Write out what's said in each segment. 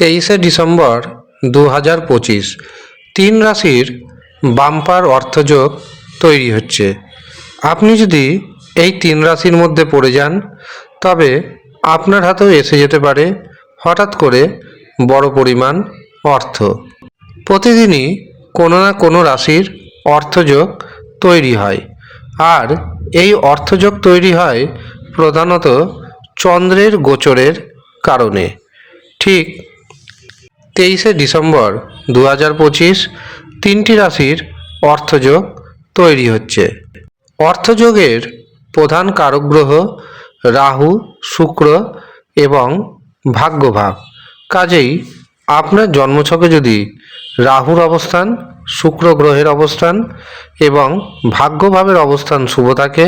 তেইশে ডিসেম্বর দু হাজার পঁচিশ, তিন রাশির বাম্পার অর্থযোগ তৈরি হচ্ছে। আপনি যদি এই তিন রাশির মধ্যে পড়ে যান, তবে আপনার হাতেও এসে যেতে পারে হঠাৎ করে বড় পরিমাণ অর্থ। প্রতিদিনই কোনো না কোনো রাশির অর্থযোগ তৈরি হয়, আর এই অর্থযোগ তৈরি হয় প্রধানত চন্দ্রের গোচরের কারণে। ঠিক তেইশে ডিসেম্বর দু হাজার পঁচিশ তিনটি রাশির অর্থযোগ তৈরি হচ্ছে। অর্থযোগের প্রধান কারক গ্রহ রাহু, শুক্র এবং ভাগ্যভাব। কাজেই আপনার জন্মছকে যদি রাহুর অবস্থান, শুক্র গ্রহের অবস্থান এবং ভাগ্যভাবের অবস্থান শুভ থাকে,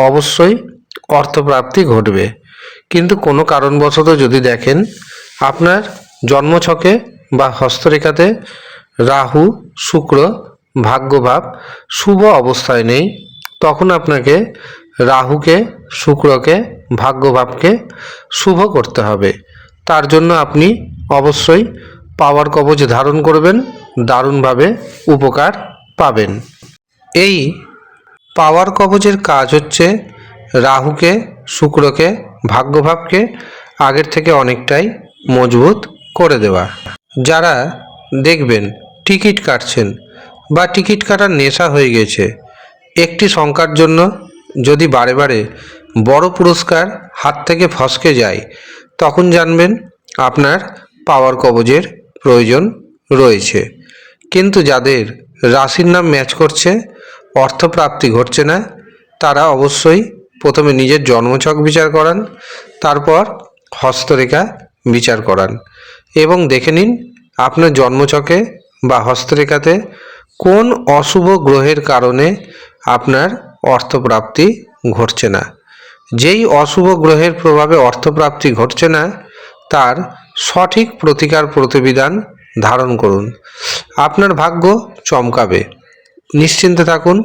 অবশ্যই অর্থপ্রাপ্তি ঘটবে। কিন্তু কোনো কারণবশত যদি দেখেন, আপনার জন্মছকে বা হস্তরেখাতে রাহু, শুক্র, ভাগ্যভাব শুভ অবস্থায় নেই, তখন আপনাকে রাহুকে, শুক্রকে, ভাগ্যভাবকে শুভ করতে হবে। তার জন্য আপনি অবশ্যই পাওয়ার কবচ ধারণ করবেন, দারুণভাবে উপকার পাবেন। এই পাওয়ার কবচের কাজ হচ্ছে রাহুকে, শুক্রকে, ভাগ্যভাবকে আগের থেকে অনেকটাই মজবুত করে দেওয়া। যারা দেখবেন টিকিট কাটছেন বা টিকিট কাটার নেশা হয়ে গেছে, একটি সংখ্যার জন্য যদি বারে বারে বড় পুরস্কার হাত থেকে ফসকে যায়, তখন জানবেন আপনার পাওয়ার কবজের প্রয়োজন রয়েছে। কিন্তু যাদের রাশির নাম ম্যাচ করছে, অর্থপ্রাপ্তি ঘটছে না, তারা অবশ্যই প্রথমে নিজের জন্মছক বিচার করান, তারপর হস্তরেখা বিচার করান। এবং দেখে নিন আপনার জন্মচকে বা হস্তরেখাতে কোন অশুভ গ্রহের কারণে আপনার অর্থপ্রাপ্তি ঘটছে না। যেই অশুভ গ্রহের প্রভাবে অর্থপ্রাপ্তি ঘটছে না, তার সঠিক প্রতিকার প্রতিবিধান ধারণ করুন। আপনার ভাগ্য চমকাবে। নিশ্চিন্তে থাকুন,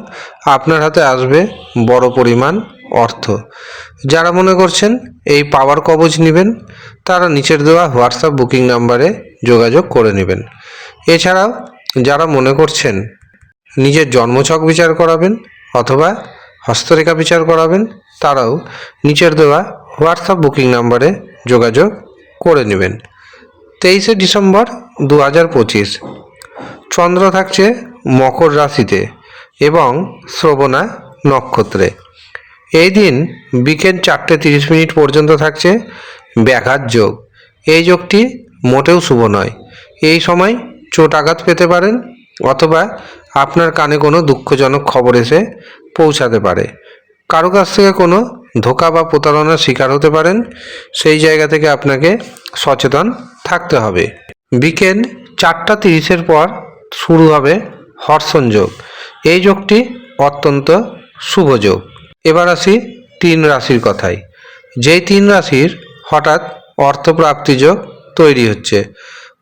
আপনার হাতে আসবে বড় পরিমাণ অর্থ। যারা মনে করছেন এই পাওয়ার কবচ নেবেন, তারা নিচের দেওয়া হোয়াটসঅ্যাপ বুকিং নাম্বারে যোগাযোগ করে নেবেন। এছাড়াও, যারা মনে করছেন নিজের জন্মছক বিচার করাবেন অথবা হস্তরেখা বিচার করাবেন, তারাও নিচের দেওয়া হোয়াটসঅ্যাপ বুকিং নাম্বারে যোগাযোগ করে নেবেন। তেইশে ডিসেম্বর দু হাজার পঁচিশ। চন্দ্র থাকছে মকর রাশিতে এবং শ্রবণা নক্ষত্রে। এই দিন বিকেল চারটে তিরিশ মিনিট পর্যন্ত থাকছে ব্যাঘাত যোগ। এই যোগটি মোটেও শুভ নয়। এই সময় চোট আঘাত পেতে পারেন অথবা আপনার কানে কোনো দুঃখজনক খবর এসে পৌঁছাতে পারে। কারও কাছ থেকে কোনো ধোকা বা প্রতারণার শিকার হতে পারেন, সেই জায়গা থেকে আপনাকে সচেতন থাকতে হবে। বিকেল চারটা তিরিশের পর শুরু হবে হর্ষণ যোগ। এই যোগটি অত্যন্ত শুভ যোগ। এবার আসি তিন রাশির কথায়। যেই তিন রাশির হঠাৎ অর্থপ্রাপ্তি তৈরি হচ্ছে।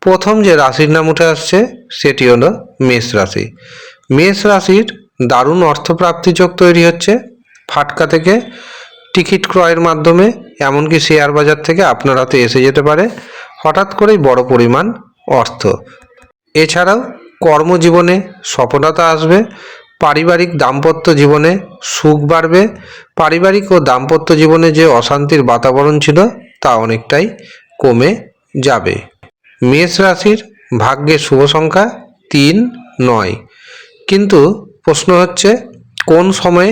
প্রথম যে রাশির নাম উঠে আসছে, সেটি হলো মেষ রাশি। মেষ রাশির দারুণ অর্থপ্রাপ্তি যোগ তৈরি হচ্ছে। ফাটকা থেকে টিকিট ক্রয়ের মাধ্যমে, এমনকি শেয়ার বাজার থেকে আপনার হাতে এসে যেতে পারে। হঠাৎ করেই বড় পরিমাণ অর্থ। এছাড়াও কর্মজীবনে সফলতা আসবে। পারিবারিক দাম্পত্য জীবনে সুখ বাড়বে। পারিবারিক ও দাম্পত্য জীবনে যে অশান্তির বাতাবরণ ছিল তা অনেকটাই কমে যাবে। মেষ রাশির ভাগ্যের শুভ সংখ্যা তিন, নয়। কিন্তু প্রশ্ন হচ্ছে, কোন সময়ে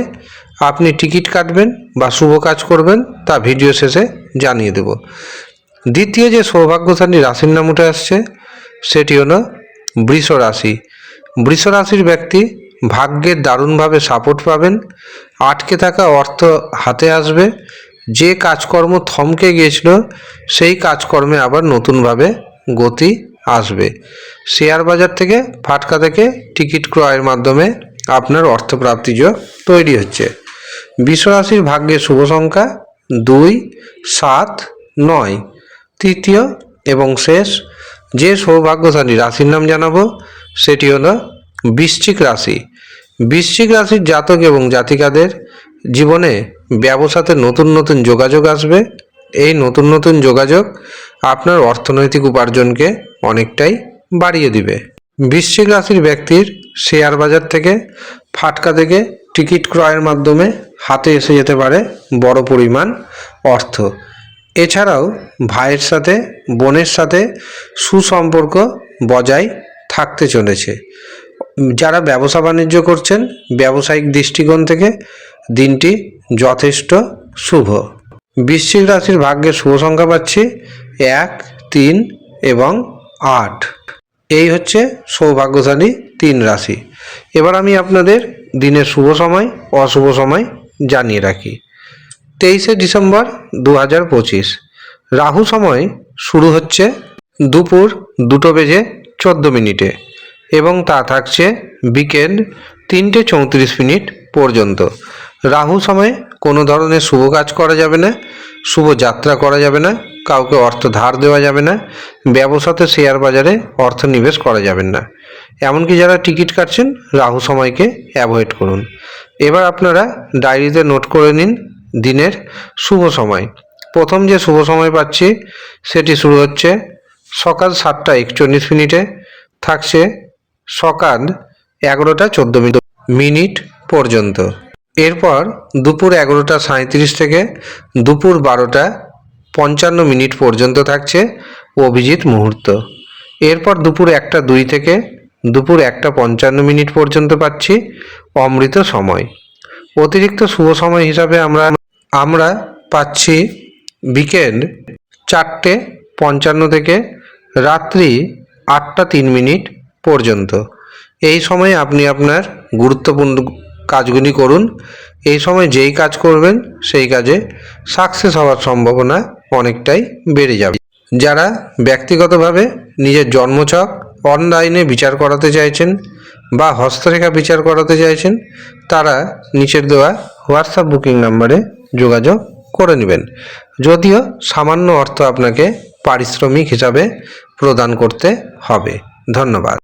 আপনি টিকিট কাটবেন বা শুভ কাজ করবেন তা ভিডিও শেষে জানিয়ে দেব। দ্বিতীয় যে সৌভাগ্যশালী রাশির নাম উঠে আসছে, সেটি হলো বৃষ রাশি বৃষ রাশির ব্যক্তি ভাগ্যের দারুণভাবে সাপোর্ট পাবেন, আটকে থাকা অর্থ হাতে আসবে, যে কাজকর্ম থমকে গিয়েছিল, সেই কাজকর্মে আবার নতুনভাবে গতি আসবে। শেয়ার বাজার থেকে ফাটকা থেকে টিকিট ক্রয়ের মাধ্যমে আপনার অর্থপ্রাপ্তি যোগ তৈরি হচ্ছে। বিশ্বরাশির ভাগ্যের শুভ সংখ্যা দুই, সাত, নয়, তৃতীয় এবং শেষ। যে সৌভাগ্যশালী রাশির নাম জানাব, সেটি হলো বৃশ্চিক রাশি। বৃশ্চিক রাশির জাতক এবং জাতিকাদের জীবনে ব্যবসাতে নতুন নতুন যোগাযোগ আসবে। এই নতুন নতুন যোগাযোগ আপনার অর্থনৈতিক উপার্জনকে অনেকটাই বাড়িয়ে দিবে। বৃশ্চিক রাশির ব্যক্তির শেয়ার বাজার থেকে ফাটকা থেকে টিকিট ক্রয়ের মাধ্যমে হাতে এসে যেতে পারে বড় পরিমাণ অর্থ। এছাড়াও ভাইয়ের সাথে, বোনের সাথে সুসম্পর্ক বজায় থাকতে চলেছে। যারা ব্যবসা বাণিজ্য করছেন, ব্যবসায়িক দৃষ্টিকোণ থেকে দিনটি যথেষ্ট শুভ। বৃশ্চিক রাশির ভাগ্যে শুভ সংখ্যা পাচ্ছি এক, তিন এবং আট। এই হচ্ছে সৌভাগ্যশালী তিন রাশি। এবার আমি আপনাদের দিনের শুভ সময়, অশুভ সময় জানিয়ে রাখি। তেইশে ডিসেম্বর দু হাজার পঁচিশ। রাহু সময় শুরু হচ্ছে দুপুর দুটো বেজে চোদ্দ মিনিটে। এবং তা থাকছে বিকেল তিনটে চৌত্রিশ মিনিট পর্যন্ত। রাহু সময়ে কোনো ধরনের শুভ কাজ করা যাবে না, শুভ যাত্রা করা যাবে না, কাউকে অর্থ ধার দেওয়া যাবে না, ব্যবসাতে শেয়ার বাজারে অর্থ নিবেশ করা যাবে না। এমনকি যারা টিকিট কাটছেন, রাহু সময়কে অ্যাভয়েড করুন। এবার আপনারা ডায়েরিতে নোট করে নিন দিনের শুভ সময়। প্রথম যে শুভ সময় পাচ্ছি, সেটি শুরু হচ্ছে সকাল সাতটা একচল্লিশ মিনিটে, থাকছে সকাল এগারোটা চোদ্দ মিনিট মিনিট পর্যন্ত। এরপর দুপুর এগারোটা সাঁত্রিশ থেকে দুপুর বারোটা পঞ্চান্ন মিনিট পর্যন্ত থাকছে অভিজিৎ মুহূর্ত। এরপর দুপুর একটা দুই থেকে দুপুর একটা পঞ্চান্ন মিনিট পর্যন্ত পাচ্ছি অমৃত সময়। অতিরিক্ত শুভ সময় হিসাবে আমরা আমরা পাচ্ছি বিকেল চারটে পঞ্চান্ন থেকে রাত্রি আটটা তিন মিনিট পর্যন্ত। এই সময় আপনি আপনার গুরুত্বপূর্ণ কাজগুলি করুন। এই সময় যেই কাজ করবেন, সেই কাজে সাকসেস হওয়ার সম্ভাবনা অনেকটাই বেড়ে যাবে। যারা ব্যক্তিগতভাবে নিজের জন্মছক অনলাইনে বিচার করাতে চাইছেন বা হস্তরেখা বিচার করাতে চাইছেন, তারা নিচের দেওয়া হোয়াটসঅ্যাপ বুকিং নাম্বারে যোগাযোগ করে নেবেন। যদিও সামান্য অর্থ আপনাকে পারিশ্রমিক হিসাবে প্রদান করতে হবে। ধন্যবাদ।